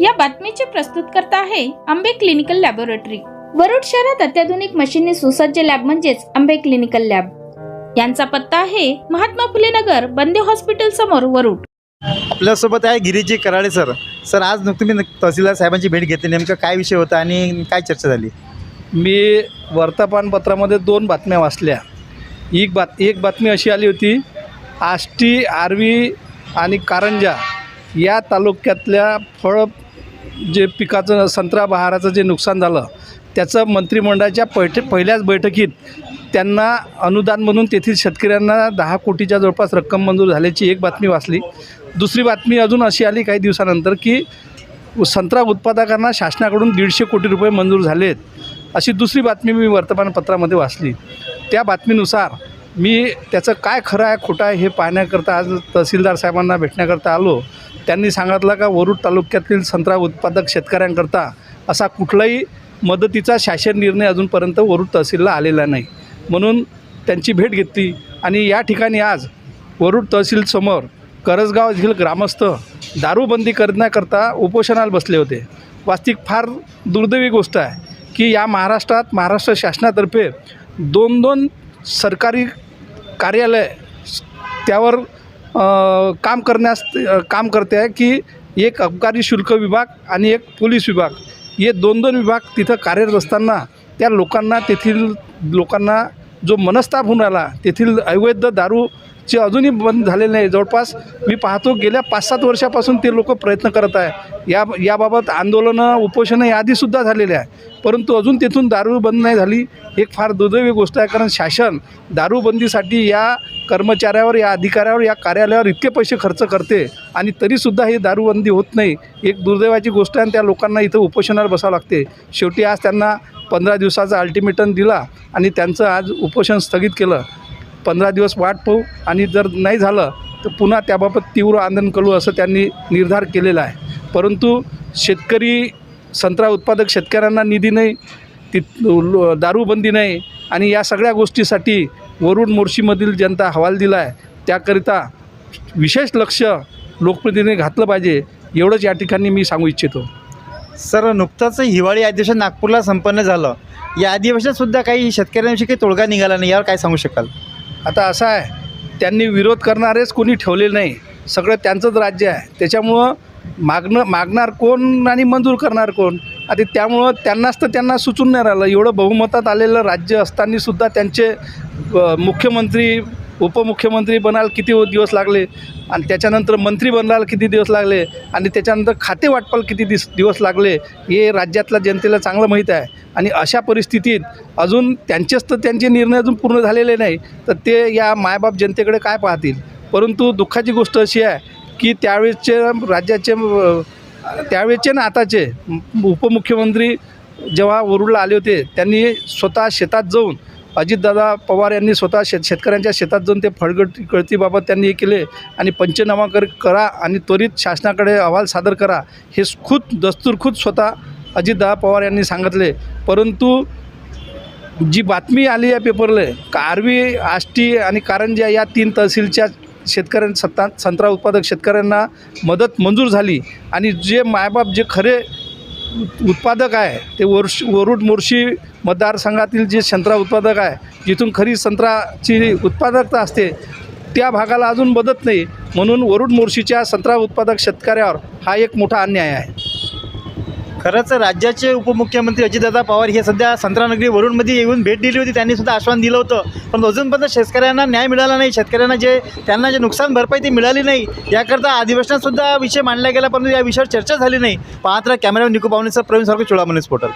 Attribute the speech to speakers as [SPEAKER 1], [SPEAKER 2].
[SPEAKER 1] या बातमीचे प्रस्तुत करता आहे आंबे क्लिनिकल लॅबोरेटरी. वरुड शहरात अत्याधुनिक मशीनने सुसज्ज लॅब म्हणजेच आंबे क्लिनिकल लॅब. यांचा पत्ता आहे महात्मा फुले नगर बंदे हॉस्पिटल समोर वरुड.
[SPEAKER 2] आपल्यासोबत आहे गिरीजी कराळे सर. सर आज तुम्ही तहसीलदार साहेबांची भेट घेतली. नेमकं काय विषय होता आणि काय चर्चा झाली?
[SPEAKER 3] मी वर्तमानपत्रामध्ये दोन बातम्या वाचल्या. एक बात एक बातमी अशी आली होती आष्टी आर्वी आणि कारंजा या तालुक्यातल्या फळ जे पिकाचं संत्रा बहाराचं जे नुकसान झालं त्याचं मंत्रिमंडळाच्या पैठ पहिल्याच बैठकीत त्यांना अनुदान म्हणून तेथील शेतकऱ्यांना दहा कोटीच्या जवळपास रक्कम मंजूर झाल्याची एक बातमी वाचली. दुसरी बातमी अजून अशी आली काही दिवसानंतर की संत्रा उत्पादकांना शासनाकडून दीडशे कोटी रुपये मंजूर झालेत अशी दुसरी बातमी मी वर्तमानपत्रामध्ये वाचली. त्या बातमीनुसार मी त्याचं काय खरं आहे खोटं आहे हे पाहण्याकरता आज तहसीलदार साहेबांना भेटण्याकरता आलो. त्यांनी सांगितलं का वरुड तालुक्यातील संत्रा उत्पादक शेतकऱ्यांकरता असा कुठलाही मदतीचा शासन निर्णय अजूनपर्यंत वरुड तहसीलला आलेला नाही. म्हणून त्यांची भेट घेतली आणि या ठिकाणी आज वरुड तहसीलसमोर करजगाव येथील ग्रामस्थ दारूबंदी करण्याकरता उपोषणाला बसले होते. वास्तविक फार दुर्दैवी गोष्ट आहे की या महाराष्ट्रात महाराष्ट्र शासनातर्फे दोन दोन सरकारी कार्यालय त्यावर काम करण्यास काम करते आहे की एक अबकारी शुल्क विभाग आणि एक पोलीस विभाग. हे दोन दोन विभाग तिथं कार्यरत असताना त्या लोकांना तेथील लोकांना जो मनस्ताप होऊन आला तेथील अवैध दारू जे अजूनही बंद झालेले नाही. जवळपास मी पाहतो गेल्या पाच सात वर्षापासून ते लोक प्रयत्न करत आहे. या याबाबत आंदोलनं उपोषणं याआधीसुद्धा झालेले आहे. परंतु अजून तेथून दारू बंद नाही झाली. एक फार दुर्दैवी गोष्ट आहे कारण शासन दारूबंदीसाठी या कर्मचाऱ्यावर या अधिकाऱ्यावर या कार्यालयावर इतके पैसे खर्च करते आणि तरीसुद्धा ही दारूबंदी होत नाही. एक दुर्दैवाची गोष्ट आहे आणि त्या लोकांना इथं उपोषणावर बसावं लागते. शेवटी आज त्यांना पंधरा दिवसाचा अल्टिमेटम दिला आणि त्यांचं आज उपोषण स्थगित केलं. पंधरा दिवस वाट पाहू आणि जर नाही झालं तर पुन्हा त्याबाबत तीव्र आंदोलन करू असं त्यांनी निर्धार केलेला आहे. परंतु शेतकरी संत्रा उत्पादक शेतकऱ्यांना निधी नाही तिथ दारूबंदी नाही आणि या सगळ्या गोष्टीसाठी वरुण मोर्शीमधील जनता हवाल दिला आहे. त्याकरिता विशेष लक्ष लोकप्रतिनिधीने घातलं पाहिजे एवढंच या ठिकाणी मी सांगू इच्छितो.
[SPEAKER 2] सर नुकतंच हिवाळी अधिवेशन नागपूरला संपन्न झालं. या अधिवेशनातसुद्धा काही शेतकऱ्यांविषयी काही तोडगा निघाला नाही यावर काय सांगू शकाल?
[SPEAKER 3] आता असं आहे त्यांनी विरोध करणारेच कोणी ठेवले नाही. सगळं त्यांचंच राज्य आहे. त्याच्यामुळं मागणं मागणार कोण आणि मंजूर करणार कोण? आता त्यामुळं त्यांनाच तर त्यांना सुचून नाही राहिलं. एवढं बहुमतात आलेलं राज्य असतानासुद्धा त्यांचे मुख्यमंत्री उपमुख्यमंत्री बनायला किती दिवस लागले? आणि त्याच्यानंतर मंत्री बनायला किती दिवस लागले आणि त्याच्यानंतर खाते वाटपाला किती दिस दिवस लागले हे राज्यातल्या जनतेला चांगलं माहीत आहे. आणि अशा परिस्थितीत अजून त्यांचेच तर त्यांचे निर्णय अजून पूर्ण झालेले नाही तर ते या मायबाप जनतेकडे काय पाहतील? परंतु दुःखाची गोष्ट अशी आहे की त्यावेळेसचे राज्याचे त्यावेळेचे ना आताचे उपमुख्यमंत्री जेव्हा वरुडला आले होते त्यांनी स्वतः शेतात जाऊन अजितदादा पवार यांनी स्वतः शेत शेतकऱ्यांच्या शेतात जाऊन ते फळगट गळतीबाबत त्यांनी हे केले आणि पंचनामा कर करा आणि त्वरित शासनाकडे अहवाल सादर करा. हे खुद दस्तूरखुद स्वतः अजितदादा पवार यांनी सांगितले. परंतु जी बातमी आली आहे पेपरला का आर्वी आष्टी आणि कारंजा या तीन तहसीलच्या शेतकऱ्यां सत्ता संत्रा उत्पादक शेतकऱ्यांना मदत मंजूर झाली आणि जे मायबाप जे खरे उत्पादक आहे ते वर्ष वरुड मोर्शी मतदारसंघातील जे संत्रा उत्पादक आहे जिथून खरी संत्राची उत्पादकता असते त्या भागाला अजून बदत नाही. म्हणून वरुड मोर्शीच्या संत्रा उत्पादक शेतकऱ्यावर हा एक मोठा अन्याय आहे.
[SPEAKER 2] खरंच राज्याचे उपमुख्यमंत्री अजितदादा पवार हे सध्या संत्रानगरी वरुणमध्ये येऊन भेट दिली होती त्यांनी सुद्धा आश्वासन दिलं होतं. पण अजूनपर्यंत शेतकऱ्यांना न्याय मिळाला नाही. शेतकऱ्यांना जे त्यांना जे नुकसान भरपाई ती मिळाली नाही याकरता अधिवेशनातसुद्धा विषय मांडला गेला परंतु या विषयावर चर्चा झाली नाही. पात्र कॅमेरा निकू पाहुणेचा प्रवीण सारखं चोळा पोर्टल.